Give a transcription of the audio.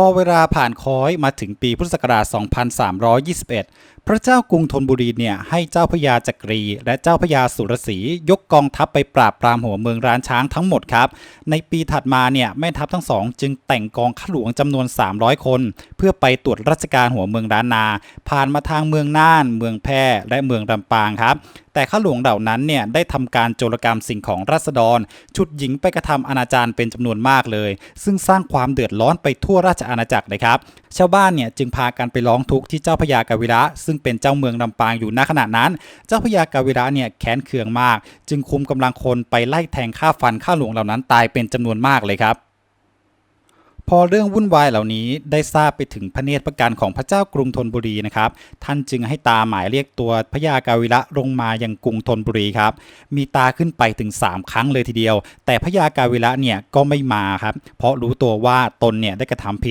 พอเวลาผ่านค้อยมาถึงปีพุทธศักราช 2321 พระเจ้ากรุงธนบุรีเนี่ยให้เจ้าพระยาจักรี และเจ้าพระยาสุรศรียกกองทัพไปปราบปรามหัวเมืองร้านช้างทั้งหมดครับ ในปีถัดมาเนี่ยแม่ทัพทั้งสองจึงแต่งกองข้าหลวงจำนวน 300 คน เพื่อไปตรวจราชการหัวเมืองร้านนา ผ่านมาทางเมืองน่าน เมืองแพร่และเมืองลำปางครับ แต่ข้าหลวงเหล่านั้นเนี่ยได้ทำการโจรกรรมสิ่งของราษฎรฉุดหญิงไปกระทำอนาจารเป็นจำนวนมากเลย ซึ่งสร้างความเดือดร้อนไปทั่วราชอาณาจักรเลยครับชาวบ้านเนี่ยจึงพากันไปร้องทุกข์ที่เจ้าพระยากาวิระ ซึ่งเป็นเจ้าเมืองลำปางอยู่ณขณะนั้น เจ้าพระยากาวิระเนี่ยแค้นเคืองมาก จึงคุมกำลังคนไปไล่แทงฆ่าฟันข้าหลวงเหล่านั้นตายเป็นจำนวนมากเลยครับ พอเรื่องวุ่นวายเหล่านี้ได้ทราบไปถึงพระเนตรประการของพระเจ้ากรุงธนบุรีนะครับท่านจึงให้ตาหมายเรียกตัวพระยากาวิระลงมายังกรุงธนบุรีครับมีตาขึ้นไปถึง 3 ครั้งเลยทีเดียว แต่พระยากาวิระเนี่ยก็ไม่มาครับเพราะรู้ตัวว่าตนเนี่ยได้กระทำผิด